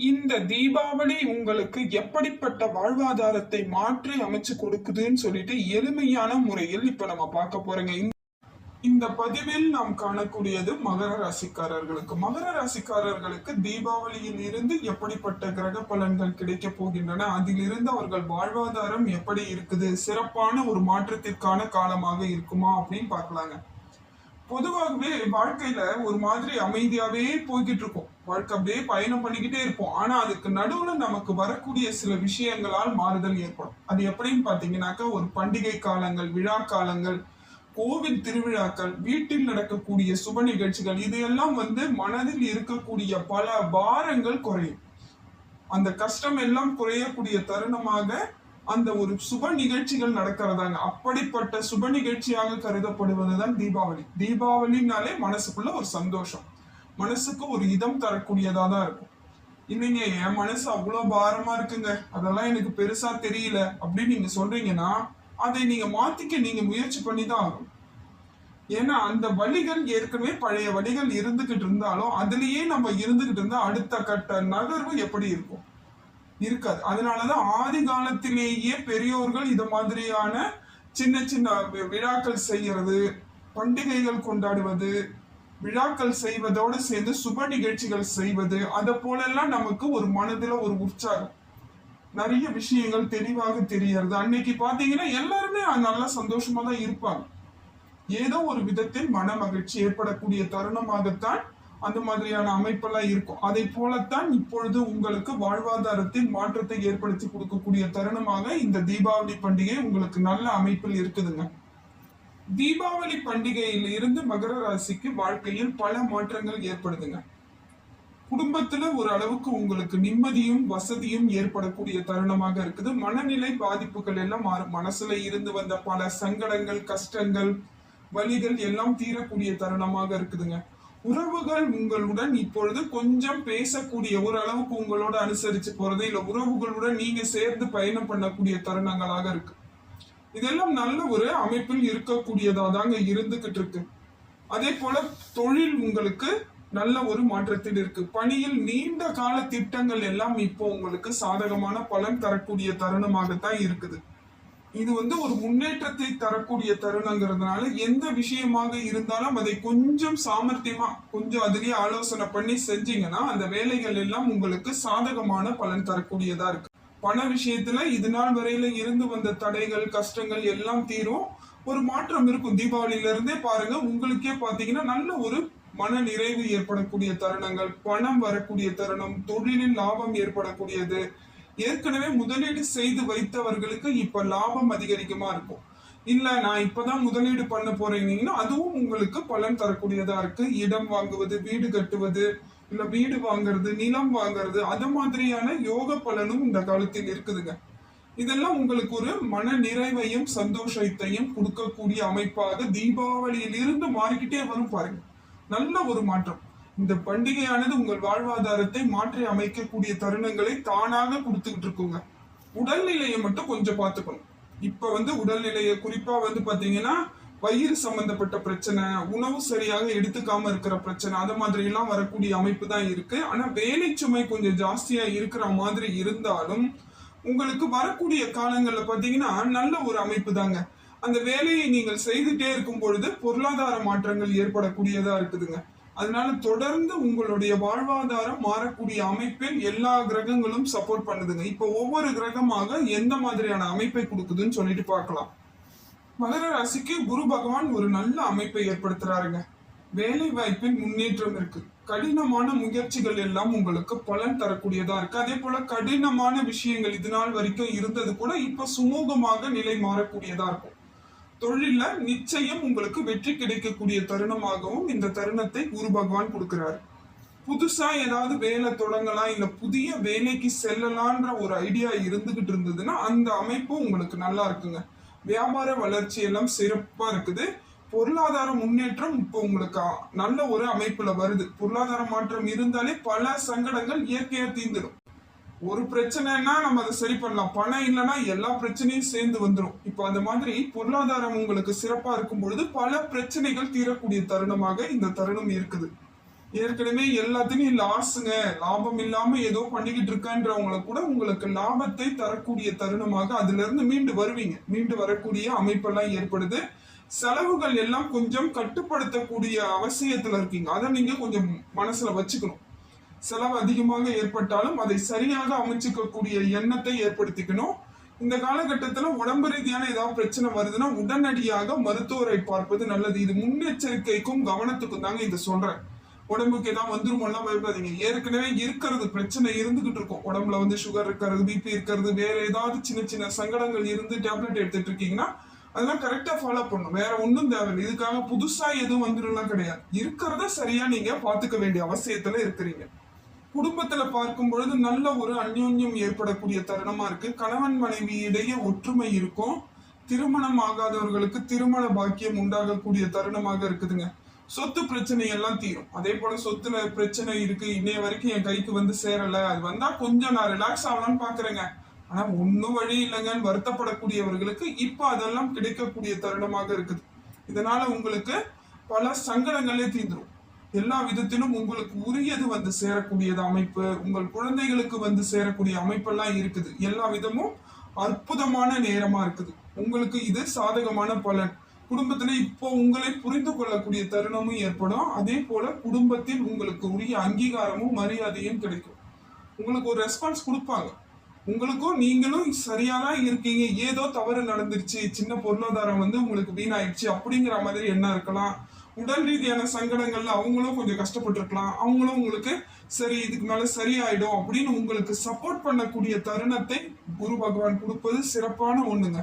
இந்த தீபாவளி உங்களுக்கு எப்படிப்பட்ட வாழ்வாதாரத்தை மாற்றி அமைச்சு கொடுக்குதுன்னு சொல்லிட்டு எளிமையான முறையில் இப்ப நம்ம பார்க்க போறோங்க. இந்த- பதிவில் நாம் காணக்கூடியது மகர ராசிக்காரர்களுக்கு. மகர ராசிக்காரர்களுக்கு தீபாவளியில் இருந்து எப்படிப்பட்ட கிரக பலன்கள் கிடைக்க போகின்றன? அதிலிருந்து அவர்கள் வாழ்வாதாரம் எப்படி இருக்குது? சிறப்பான ஒரு மாற்றத்திற்கான காலமாக இருக்குமா அப்படின்னு பார்க்கலாங்க. பொதுவாகவே வாழ்க்கையில ஒரு மாதிரி அமைதியாவே போய்கிட்டு இருக்கும் வாழ்க்கை அப்படியே பயணம் பண்ணிக்கிட்டே இருப்போம். ஆனா அதுக்கு நடுவுல நமக்கு வரக்கூடிய சில விஷயங்களால் மாறுதல் ஏற்படும். அது எப்படின்னு பாத்தீங்கன்னாக்கா ஒரு பண்டிகை காலங்கள் விழா காலங்கள் கோவில் திருவிழாக்கள் வீட்டில் நடக்கக்கூடிய சுப நிகழ்ச்சிகள் இதையெல்லாம் வந்து மனதில் இருக்கக்கூடிய பல பாரங்கள் குறையும். அந்த கஷ்டம் எல்லாம் குறையக்கூடிய தருணமாக அந்த ஒரு சுப நிகழ்ச்சிகள் நடக்கிறதாங்க. அப்படிப்பட்ட சுப நிகழ்ச்சியாக கருதப்படுவதுதான் தீபாவளி. தீபாவளினாலே மனசுக்குள்ள ஒரு சந்தோஷம். மனசுக்கு ஒரு இதம் தரக்கூடியதா தான் இருக்கும். இல்லைங்க என் மனசு அவ்வளோ பாரமா இருக்குங்க. அதெல்லாம் எனக்கு பெருசா தெரியல. அப்படின்னு நீங்க சொல்றீங்கன்னா அதை நீங்க மாத்திக்க நீங்க முயற்சி பண்ணி தான் ஆகணும். ஏன்னா அந்த வழிகள் ஏற்கனவே பழைய வழிகள் இருந்துகிட்டு இருந்தாலும் அதுலயே நம்ம இருந்துகிட்டு இருந்தா அடுத்த கட்ட நகர்வு எப்படி இருக்கும்? இருக்காது. அதனாலதான் ஆதி காலத்திலேயே பெரியோர்கள் இது மாதிரியான சின்ன சின்ன விழாக்கள் செய்யறது பண்டிகைகள் கொண்டாடுவது விழாக்கள் செய்வதோடு சேர்ந்து சுப நிகழ்ச்சிகள் செய்வது அதை போலெல்லாம் நமக்கு ஒரு மனதில் ஒரு உற்சாகம். நிறைய விஷயங்கள் தெளிவாக தெரியறது. அன்னைக்கு பார்த்தீங்கன்னா எல்லாருமே நல்லா சந்தோஷமா தான் இருப்பாங்க. ஏதோ ஒரு விதத்தில் மன மகிழ்ச்சி ஏற்படக்கூடிய தருணமாகத்தான் அந்த மாதிரியான அமைப்பெல்லாம் இருக்கும். அதை போலத்தான் இப்பொழுது உங்களுக்கு வாழ்வாதாரத்தில் மாற்றத்தை ஏற்படுத்தி கொடுக்கக்கூடிய தருணமாக இந்த தீபாவளி பண்டிகை உங்களுக்கு நல்ல அமைப்பில் இருக்குதுங்க. தீபாவளி பண்டிகையில் இருந்து மகர ராசிக்கு வாழ்க்கையில் பல மாற்றங்கள் ஏற்படுதுங்க. குடும்பத்துல ஒரு அளவுக்கு உங்களுக்கு நிம்மதியும் வசதியும் ஏற்படக்கூடிய தருணமாக இருக்குது. மனநிலை பாதிப்புகள் எல்லாம் மாறும் மனசுல இருந்து வந்த பல சங்கடங்கள் கஷ்டங்கள் வலிகள் எல்லாம் தீரக்கூடிய தருணமாக இருக்குதுங்க. உறவுகள் உங்களுடன் இப்பொழுது கொஞ்சம் பேசக்கூடிய ஓரளவுக்கு உங்களோட அனுசரிச்சு போறது இல்லை. உறவுகளுடன் நீங்க சேர்ந்து பயணம் பண்ணக்கூடிய தருணங்களாக இருக்கு. இதெல்லாம் நல்ல ஒரு அமைப்பில் இருக்கக்கூடியதா தாங்க இருந்துகிட்டு இருக்கு. அதே போல தொழில் உங்களுக்கு நல்ல ஒரு மாற்றத்தில் இருக்கு. பணியில் நீண்ட கால திட்டங்கள் எல்லாம் இப்போ உங்களுக்கு சாதகமான பலன் தரக்கூடிய தருணமாகத்தான் இருக்குது. இது வந்து ஒரு முன்னேற்றத்தை தரக்கூடிய தருணங்கிறதுனால எந்த விஷயமாக இருந்தாலும் அதை கொஞ்சம் சாமர்த்தியமா கொஞ்சம் அதுலயே ஆலோசனை பண்ணி செஞ்சீங்கன்னா அந்த வேலைகள் எல்லாம் உங்களுக்கு சாதகமான பலன் தரக்கூடியதா இருக்கு. பண விஷயத்துல இது நாள் வரையில இருந்து வந்த தடைகள் கஷ்டங்கள் எல்லாம் தீரும். ஒரு மாற்றம் இருக்கும். தீபாவளியில இருந்தே பாருங்க உங்களுக்கே பாத்தீங்கன்னா நல்ல ஒரு மன நிறைவு ஏற்படக்கூடிய தருணங்கள். பணம் வரக்கூடிய தருணம் தொழிலில் லாபம் ஏற்படக்கூடியது. ஏற்கனவே முதலீடு செய்து வைத்தவர்களுக்கு இப்ப லாபம் அதிகரிக்குமா இருக்கும். இல்ல நான் இப்பதான் முதலீடு பண்ண போறீங்கன்னா அதுவும் உங்களுக்கு பலன் தரக்கூடியதா இருக்கு. இடம் வாங்குவது வீடு கட்டுவது இல்ல வீடு வாங்குறது நிலம் வாங்குறது அது மாதிரியான யோக பலனும் இந்த காலத்தில் இருக்குதுங்க. இதெல்லாம் உங்களுக்கு ஒரு மன நிறைவையும் சந்தோஷத்தையும் கொடுக்கக்கூடிய அமைப்பாக தீபாவளியிலிருந்து மாறிக்கிட்டே வரும் பாருங்க. நல்ல ஒரு மாற்றம். இந்த பண்டிகையானது உங்கள் வாழ்வாதாரத்தை மாற்றி அமைக்கக்கூடிய தருணங்களை தானாக கொடுத்துக்கிட்டு இருக்கோங்க. உடல்நிலையை மட்டும் கொஞ்சம் பார்த்துக்கணும். இப்ப வந்து உடல்நிலையை குறிப்பா வந்து பாத்தீங்கன்னா வயிறு சம்பந்தப்பட்ட பிரச்சனை உணவு சரியாக எடுத்துக்காம இருக்கிற பிரச்சனை அது மாதிரி எல்லாம் வரக்கூடிய அமைப்பு தான் இருக்கு. ஆனா வேலை சுமை கொஞ்சம் ஜாஸ்தியா இருக்கிற மாதிரி இருந்தாலும் உங்களுக்கு வரக்கூடிய காலங்கள்ல பாத்தீங்கன்னா நல்ல ஒரு அமைப்பு தாங்க. அந்த வேலையை நீங்கள் செய்துட்டே இருக்கும் பொழுது பொருளாதார மாற்றங்கள் ஏற்படக்கூடியதா இருக்குதுங்க. அதனால தொடர்ந்து உங்களுடைய வாழ்வாதாரம் மாறக்கூடிய அமைப்பில் எல்லா கிரகங்களும் சப்போர்ட் பண்ணுதுங்க. இப்போ ஒவ்வொரு கிரகமாக எந்த மாதிரியான அமைப்பை கொடுக்குதுன்னு சொல்லிட்டு பார்க்கலாம். மகர ராசிக்கு குரு பகவான் ஒரு நல்ல அமைப்பை ஏற்படுத்துறாருங்க. வேலை வாய்ப்பின் முன்னேற்றம் இருக்கு. கடினமான முயற்சிகள் எல்லாம் உங்களுக்கு பலன் தரக்கூடியதா இருக்கு. அதே போல கடினமான விஷயங்கள் இது நாள் வரைக்கும் இருந்தது கூட இப்ப சுமூகமாக நிலை மாறக்கூடியதா இருக்கும். தொழில நிச்சயம் உங்களுக்கு வெற்றி கிடைக்கக்கூடிய தருணமாகவும் இந்த தருணத்தை குரு பகவான் கொடுக்கிறார். புதுசா ஏதாவது வேலை தொடங்கலாம் இல்ல புதிய வேலைக்கு செல்லலான்ற ஒரு ஐடியா இருந்துகிட்டு இருந்ததுன்னா அந்த அமைப்பு உங்களுக்கு நல்லா இருக்குங்க. வியாபார வளர்ச்சி எல்லாம் சிறப்பா இருக்குது. பொருளாதார முன்னேற்றம் இப்போ உங்களுக்கு நல்ல ஒரு அமைப்புல வருது. பொருளாதார மாற்றம் இருந்தாலே பல சங்கடங்கள் இயற்கையா தீர்ந்துடும். ஒரு பிரச்சனைனா நம்ம அதை சரி பண்ணலாம். பணம் இல்லைன்னா எல்லா பிரச்சனையும் சேர்ந்து வந்துடும் இப்போ அந்த மாதிரி பொருளாதாரம் உங்களுக்கு சிறப்பா இருக்கும் பொழுது பல பிரச்சனைகள் தீரக்கூடிய தருணமாக இந்த தருணம் இருக்குது. ஏற்கனவே எல்லாத்தையும் லாஸுங்க லாபம் இல்லாம ஏதோ பண்ணிக்கிட்டு இருக்கன்றவங்கள கூட உங்களுக்கு லாபத்தை தரக்கூடிய தருணமாக அதுல இருந்து மீண்டு வருவீங்க. மீண்டு வரக்கூடிய அமைப்பெல்லாம் ஏற்படுது. செலவுகள் எல்லாம் கொஞ்சம் கட்டுப்படுத்தக்கூடிய அவசியத்துல இருக்கீங்க. அதை நீங்க கொஞ்சம் மனசுல வச்சுக்கணும். செலவு அதிகமாக ஏற்பட்டாலும் அதை சரியாக அமைச்சுக்கக்கூடிய எண்ணத்தை ஏற்படுத்திக்கணும். இந்த காலகட்டத்தில் உடம்பு ரீதியான ஏதாவது பிரச்சனை வருதுன்னா உடனடியாக மருத்துவரை பார்ப்பது நல்லது. இது முன்னெச்சரிக்கைக்கும் கவனத்துக்கும் தாங்க இதை சொல்றேன். உடம்புக்கு ஏதாவது வந்துருமோலாம் பயப்படாதீங்க ஏற்கனவே இருக்கிறது பிரச்சனை இருந்துகிட்டு இருக்கும். உடம்புல வந்து சுகர் இருக்கிறது பிபி இருக்கிறது வேற ஏதாவது சின்ன சின்ன சங்கடங்கள் இருந்து டேப்லெட் எடுத்துட்டு இருக்கீங்கன்னா அதெல்லாம் கரெக்டா ஃபாலோ பண்ணணும். வேற ஒன்றும் தேவையில்லை. இதுக்காக புதுசா எதுவும் வந்துடலாம் கிடையாது. இருக்கிறத சரியா நீங்க பாத்துக்க வேண்டிய அவசியத்துல இருக்கிறீங்க. குடும்பத்துல பார்க்கும் பொழுது நல்ல ஒரு அந்யோன்யம் ஏற்படக்கூடிய தருணமா இருக்கு. கணவன் மனைவி இடையே ஒற்றுமை இருக்கும். திருமணம் ஆகாதவர்களுக்கு திருமண பாக்கியம் உண்டாகக்கூடிய தருணமாக இருக்குதுங்க. சொத்து பிரச்சனை எல்லாம் தீரும். அதே போல சொத்துல பிரச்சனை இருக்கு. இன்னைய வரைக்கும் என் கைக்கு வந்து சேரல. அது வந்தா கொஞ்சம் நான் ரிலாக்ஸ் ஆகலாம்னு பாக்குறேங்க. ஆனா ஒன்னும் வழி இல்லைங்கன்னு வருத்தப்படக்கூடியவர்களுக்கு இப்ப அதெல்லாம் கிடைக்கக்கூடிய தருணமாக இருக்குது. இதனால உங்களுக்கு பல சங்கடங்களே தீந்துரும். எல்லா விதத்திலும் உங்களுக்கு உரியது வந்து சேரக்கூடியது அமைப்பு உங்கள் குழந்தைகளுக்கு வந்து சேரக்கூடிய அமைப்பெல்லாம் இருக்குது. எல்லா விதமும் அற்புதமான நேரமா இருக்குது. உங்களுக்கு இது சாதகமான பலன். குடும்பத்துல இப்போ உங்களை புரிந்து கொள்ளக்கூடிய தருணமும் ஏற்படும். அதே போல குடும்பத்தில் உங்களுக்கு உரிய அங்கீகாரமும் மரியாதையும் கிடைக்கும். உங்களுக்கு ஒரு ரெஸ்பான்ஸ் கொடுப்பாங்க. உங்களுக்கும் நீங்களும் சரியா தான் இருக்கீங்க. ஏதோ தவறு நடந்துருச்சு. சின்ன பொருளாதாரம் வந்து உங்களுக்கு வீணாயிடுச்சு. அப்படிங்கிற மாதிரி என்ன இருக்கலாம். உடல் ரீதியான சங்கடங்கள்ல அவங்களும் கொஞ்சம் கஷ்டப்பட்டிருக்கலாம். அவங்களும் உங்களுக்கு சரி இதுக்கு மேல சரியாயிடும் அப்படின்னு உங்களுக்கு சப்போர்ட் பண்ணக்கூடிய தருணத்தை குரு பகவான் கொடுப்பது சிறப்பான ஒண்ணுங்க.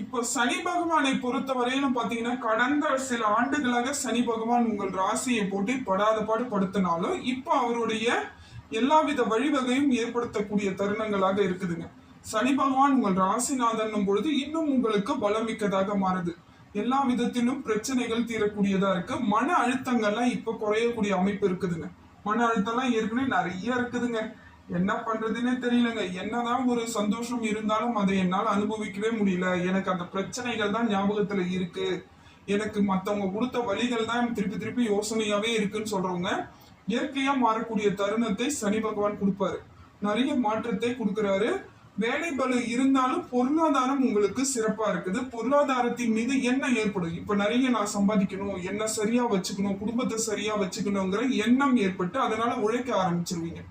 இப்போ சனி பகவானை பொறுத்த வரையிலும் பாத்தீங்கன்னா கடந்த சில ஆண்டுகளாக சனி பகவான் உங்கள் ராசியை போட்டு படாத பாடு படுத்தினாலும் இப்போ அவருடைய எல்லாவித வழிவகையும் ஏற்படுத்தக்கூடிய தருணங்களாக இருக்குதுங்க. சனி பகவான் உங்கள் ராசிநாதன் பொழுது இன்னும் உங்களுக்கு பலமிக்கதாக மாறுது. எல்லா விதத்திலும் பிரச்சனைகள் தீரக்கூடியதா இருக்கு. மன அழுத்தங்கள்லாம் இப்ப குறையக்கூடிய அமைப்பு இருக்குதுங்க. மன அழுத்தம்லாம் ஏற்கனவே நிறைய இருக்குதுங்க. என்ன பண்றதுன்னே தெரியலங்க. என்னதான் ஒரு சந்தோஷம் இருந்தாலும் அதை என்னால் அனுபவிக்கவே முடியல. எனக்கு அந்த பிரச்சனைகள் தான் ஞாபகத்துல இருக்கு. எனக்கு மத்தவங்க கொடுத்த வழிகள் தான் திருப்பி திருப்பி யோசனையாவே இருக்குன்னு சொல்றவங்க இயற்கையா மாறக்கூடிய தருணத்தை சனி பகவான் கொடுப்பாரு. நிறைய மாற்றத்தை கொடுக்குறாரு. வேலை பலு இருந்தாலும் பொருளாதாரம் உங்களுக்கு சிறப்பா இருக்குது. பொருளாதாரத்தின் மீது என்ன ஏற்படும்? இப்ப நிறைய நான் சம்பாதிக்கணும் என்ன சரியா வச்சுக்கணும் குடும்பத்தை சரியா வச்சுக்கணுங்கிற எண்ணம் ஏற்பட்டு அதனால உழைக்க ஆரம்பிச்சிருவீங்க.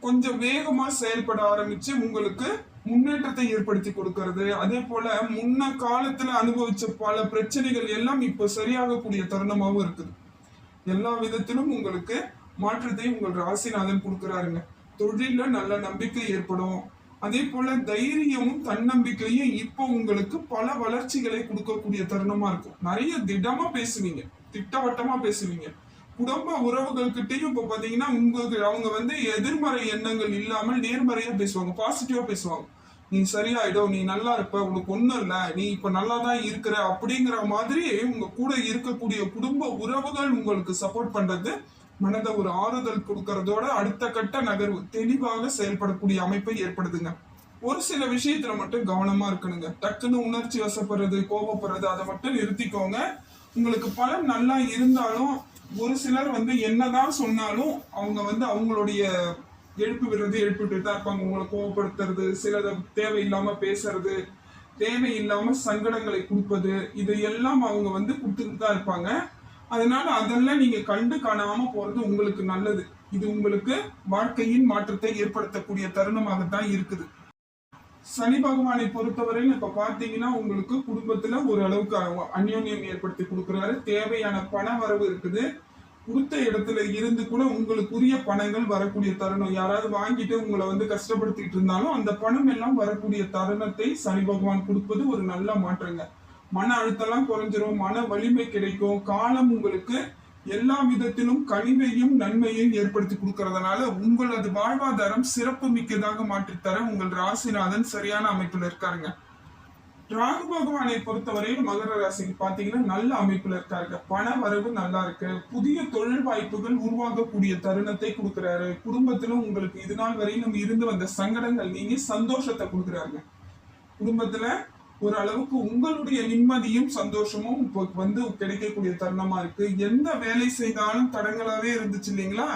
கொஞ்சம் வேகமா செயல்பட ஆரம்பிச்சு உங்களுக்கு முன்னேற்றத்தை ஏற்படுத்தி கொடுக்கறது. அதே போல முன்ன காலத்துல அனுபவிச்ச பல பிரச்சனைகள் எல்லாம் இப்ப சரியாகக்கூடிய தருணமாகவும் இருக்குது. எல்லா விதத்திலும் உங்களுக்கு மாற்றத்தை உங்கள் ராசிநாதன் கொடுக்குறாருங்க. தொழில நல்ல நம்பிக்கை ஏற்படும். அதே போல தைரியமும் தன்னம்பிக்கையும் இப்போ உங்களுக்கு பல வளர்ச்சிகளை கொடுக்கக்கூடிய தருணமா இருக்கும். நிறைய திடமா பேசுவீங்க. திட்டவட்டமா பேசுவீங்க. குடும்ப உறவுகள்கிட்டயும் இப்ப பாத்தீங்கன்னா உங்களுக்கு அவங்க வந்து எதிர்மறை எண்ணங்கள் இல்லாமல் நேர்மறையா பேசுவாங்க. பாசிட்டிவா பேசுவாங்க. நீ சரியாயிடும் நீ நல்லா இருப்ப உனக்கு ஒண்ணும் இல்ல நீ இப்ப நல்லா தான் இருக்கிற அப்படிங்கிற மாதிரி உங்க கூட இருக்கக்கூடிய குடும்ப உறவுகள் உங்களுக்கு சப்போர்ட் பண்றது மனதை ஒரு ஆறுதல் கொடுக்கறதோட அடுத்த கட்ட நகர்வு தெளிவாக செயல்படக்கூடிய அமைப்பை ஏற்படுதுங்க ஒரு சில விஷயத்துல மட்டும் கவனமா இருக்கணுங்க. டக்குன்னு உணர்ச்சி வசப்படுறது கோபப்படுறது அதை மட்டும் நிறுத்திக்கோங்க. உங்களுக்கு பலன் நல்லா இருந்தாலும் ஒரு சிலர் வந்து என்னதான் சொன்னாலும் அவங்க வந்து அவங்களுடைய எழுப்பு விடுறது எழுப்பிட்டு தான் இருப்பாங்க. உங்களை கோபப்படுத்துறது சிலதை தேவையில்லாம பேசுறது தேவையில்லாம சங்கடங்களை கொடுப்பது இதையெல்லாம் அவங்க வந்து கொடுத்துட்டு தான் இருப்பாங்க. அதனால அதெல்லாம் நீங்க கண்டு காணாம போறது உங்களுக்கு நல்லது. இது உங்களுக்கு வாழ்க்கையின் மாற்றத்தை ஏற்படுத்தக்கூடிய தருணமாகத்தான் இருக்குது. சனி பகவானை பொறுத்தவரையில் இப்ப பாத்தீங்கன்னா உங்களுக்கு குடும்பத்துல ஒரு அளவுக்கு அந்யோன்யம் ஏற்படுத்தி கொடுக்குறாரு. தேவையான பண வரவு இருக்குது. கொடுத்த இடத்துல இருந்து கூட உங்களுக்குரிய பணங்கள் வரக்கூடிய தருணம். யாராவது வாங்கிட்டு உங்களை வந்து கஷ்டப்படுத்திட்டு இருந்தாலும் அந்த பணம் எல்லாம் வரக்கூடிய தருணத்தை சனி பகவான் கொடுப்பது ஒரு நல்ல மாற்றங்க. மன அழுத்தம்லாம் குறைஞ்சிரும் மன வலிமை கிடைக்கும். காலம் உங்களுக்கு எல்லா விதத்திலும் கனிமையும் நன்மையும் ஏற்படுத்தி கொடுக்கறதுனால உங்களது வாழ்வாதாரம் சிறப்பு மிக்கதாக மாற்றித்தர உங்கள் ராசிநாதன் சரியான அமைப்புல இருக்காருங்க. ராகு பகவானை பொறுத்தவரையில் மகர ராசிக்கு பாத்தீங்கன்னா நல்ல அமைப்புல இருக்காருங்க. பண வரவு நல்லா இருக்கு. புதிய தொழில் வாய்ப்புகள் உருவாகக்கூடிய தருணத்தை கொடுக்கிறாரு. குடும்பத்திலும் உங்களுக்கு இது நாள் வரையிலும் இருந்து வந்த சங்கடங்கள் நீங்க சந்தோஷத்தை கொடுக்குறாருங்க. குடும்பத்துல ஓரளவுக்கு உங்களுடைய நிம்மதியும் சந்தோஷமும் இப்போ வந்து கிடைக்கக்கூடிய தருணமா இருக்கு. எந்த வேலை செய்தாலும் தடங்களாவே இருந்துச்சு இல்லைங்களா?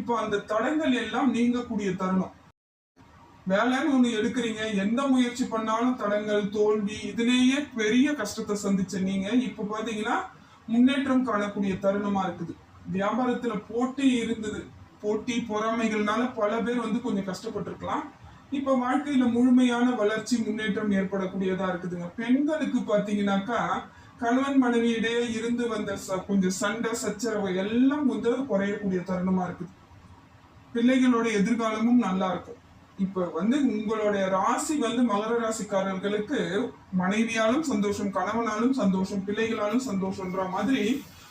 இப்போ அந்த தடங்கள் எல்லாம் நீங்கக்கூடிய தருணம். வேலைன்னு ஒன்று எடுக்கிறீங்க. எந்த முயற்சி பண்ணாலும் தடங்கள் தோல்வி இதுலேயே பெரிய கஷ்டத்தை சந்திச்ச நீங்க இப்போ பார்த்தீங்கன்னா முன்னேற்றம் காணக்கூடிய தருணமா இருக்குது. வியாபாரத்துல போட்டி இருந்தது. போட்டி பொறாமைகள்னால பல பேர் வந்து கொஞ்சம் கஷ்டப்பட்டிருக்கலாம். இப்ப வாழ்க்கையில முழுமையான வளர்ச்சி முன்னேற்றம் ஏற்படக்கூடியதா இருக்குதுங்க. பெண்களுக்கு பாத்தீங்கன்னாக்கா கணவன் மனைவியிடையே இருந்து வந்த ச- கொஞ்சம் சண்டை சச்சரவு எல்லாம் வந்து குறையக்கூடிய தருணமா இருக்குது. பிள்ளைகளோட எதிர்காலமும் நல்லா இருக்கும். இப்ப வந்து உங்களுடைய ராசி வந்து மகர ராசிக்காரர்களுக்கு மனைவியாலும் சந்தோஷம் கணவனாலும் சந்தோஷம் பிள்ளைகளாலும் சந்தோஷம்ன்ற மாதிரி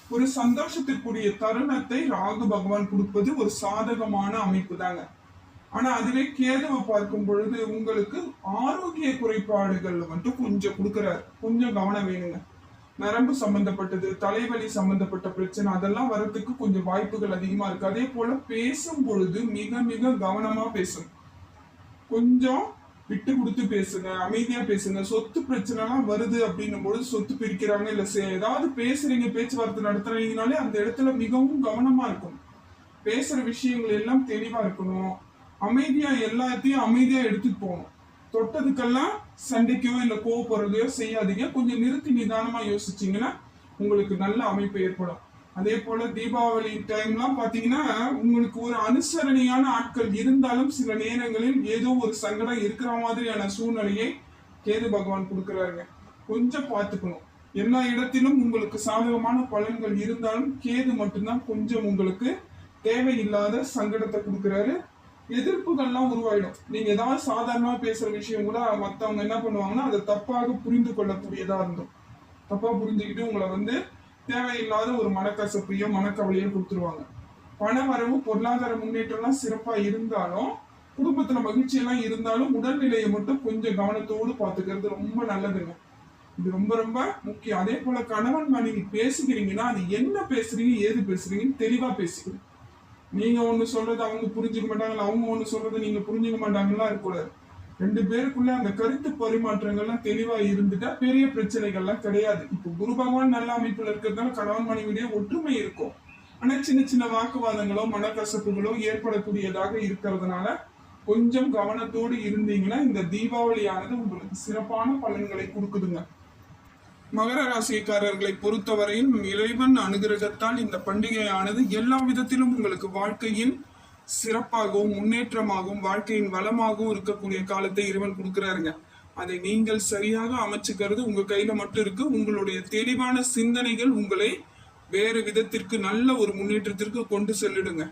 ஒரு சந்தோஷத்திற்குரிய தருணத்தை ராகு பகவான் கொடுப்பது ஒரு சாதகமான அமைப்பு தாங்க ஆனா அதுவே கேதுவை பார்க்கும் பொழுது உங்களுக்கு ஆரோக்கிய குறைபாடுகள் மட்டும் கொஞ்சம் கொடுக்குறாரு. கொஞ்சம் கவனம் வேணுங்க. நரம்பு சம்பந்தப்பட்டது தலைவலி சம்பந்தப்பட்ட பிரச்சனை அதெல்லாம் வர்றதுக்கு கொஞ்சம் வாய்ப்புகள் அதிகமா இருக்கு. அதே போல பேசும் பொழுது மிக மிக கவனமா பேசணும் கொஞ்சம் விட்டு கொடுத்து பேசுங்க அமைதியா பேசுங்க. சொத்து பிரச்சனைலாம் வருது அப்படின்னும் பொழுது சொத்து பிரிக்கிறாங்க இல்ல ஏதாவது பேசுறீங்க பேச்சுவார்த்தை நடத்துறீங்கனாலே அந்த இடத்துல மிகவும் கவனமா இருக்கும் பேசுற விஷயங்கள் எல்லாம் தெளிவா இருக்கணும். அமைதியா எல்லாத்தையும் அமைதியா எடுத்துட்டு போகணும். தொட்டதுக்கெல்லாம் சண்டைக்கோ இல்ல கோவப்படுறதையோ செய்யாதீங்க. கொஞ்சம் நிறுத்தி நிதானமா யோசிச்சீங்கன்னா உங்களுக்கு நல்ல அமைப்பு ஏற்படும். அதே போல தீபாவளி டைம்லாம் பாத்தீங்கன்னா உங்களுக்கு ஒரு அனுசரணையான ஆட்கள் இருந்தாலும் சில நேரங்களில் ஏதோ ஒரு சங்கடம் இருக்கிற மாதிரியான சூழ்நிலையை கேது பகவான் கொடுக்குறாருங்க. கொஞ்சம் பார்த்துக்கணும். எல்லா இடத்திலும் உங்களுக்கு சாதகமான பலன்கள் இருந்தாலும் கேது மட்டும்தான் கொஞ்சம் உங்களுக்கு தேவையில்லாத சங்கடத்தை கொடுக்குறாரு. எதிர்ப்புகள்லாம் உருவாயிடும். நீங்க ஏதாவது சாதாரணமா பேசுற விஷயம் கூட மத்தவங்க என்ன பண்ணுவாங்கன்னா அதை தப்பாக புரிந்து கொள்ளக்கூடியதா இருந்தோம். தப்பா புரிஞ்சுக்கிட்டு உங்களை வந்து தேவையில்லாத ஒரு மனக்கசப்பையோ மனக்கவலையோ கொடுத்துருவாங்க. பண வரவு பொருளாதார முன்னேற்றம்லாம் சிறப்பா இருந்தாலும் குடும்பத்துல மகிழ்ச்சி எல்லாம் இருந்தாலும் உடல்நிலையை மட்டும் கொஞ்சம் கவனத்தோடு பாத்துக்கிறது ரொம்ப நல்லதுங்க இது ரொம்ப ரொம்ப முக்கியம். அதே போல கணவன் மனைவி பேசுகிறீங்கன்னா அது என்ன பேசுறீங்க ஏது பேசுறீங்கன்னு தெளிவா பேசுகிறீங்க நீங்க ஒண்ணு சொல்றது அவங்க புரிஞ்சுக்க மாட்டாங்களா? அவங்க ஒண்ணு சொல்றது நீங்க புரிஞ்சுக்க மாட்டாங்களா? இருக்கக்கூடாது ரெண்டு பேருக்குள்ள அந்த கருத்து பரிமாற்றங்கள்லாம் தெளிவா இருந்துட்டா பெரிய பிரச்சனைகள்லாம் கிடையாது. இப்போ குரு பகவான் நல்ல அமைப்புல இருக்கிறதுனால கணவன் மனைவியுடைய ஒற்றுமை இருக்கும். ஆனா சின்ன சின்ன வாக்குவாதங்களோ மனக்கசப்புகளோ ஏற்படக்கூடியதாக இருக்கிறதுனால கொஞ்சம் கவனத்தோடு இருந்தீங்கன்னா இந்த தீபாவளியானது உங்களுக்கு சிறப்பான பலன்களை கொடுக்குதுங்க. மகர ராசிக்காரர்களை பொறுத்தவரையில் இறைவன் அனுகிரகத்தால் இந்த பண்டிகையானது எல்லா விதத்திலும் உங்களுக்கு வாழ்க்கையின் சிறப்பாகவும் முன்னேற்றமாகவும் வாழ்க்கையின் வளமாகவும் இருக்கக்கூடிய காலத்தை இறைவன் கொடுக்கிறாருங்க. அதை நீங்கள் சரியாக அமைச்சுக்கிறது உங்க கையில மட்டும் இருக்கு. உங்களுடைய தெளிவான சிந்தனைகள் உங்களை வேறு விதத்திற்கு நல்ல ஒரு முன்னேற்றத்திற்கு கொண்டு செல்லிடுங்க.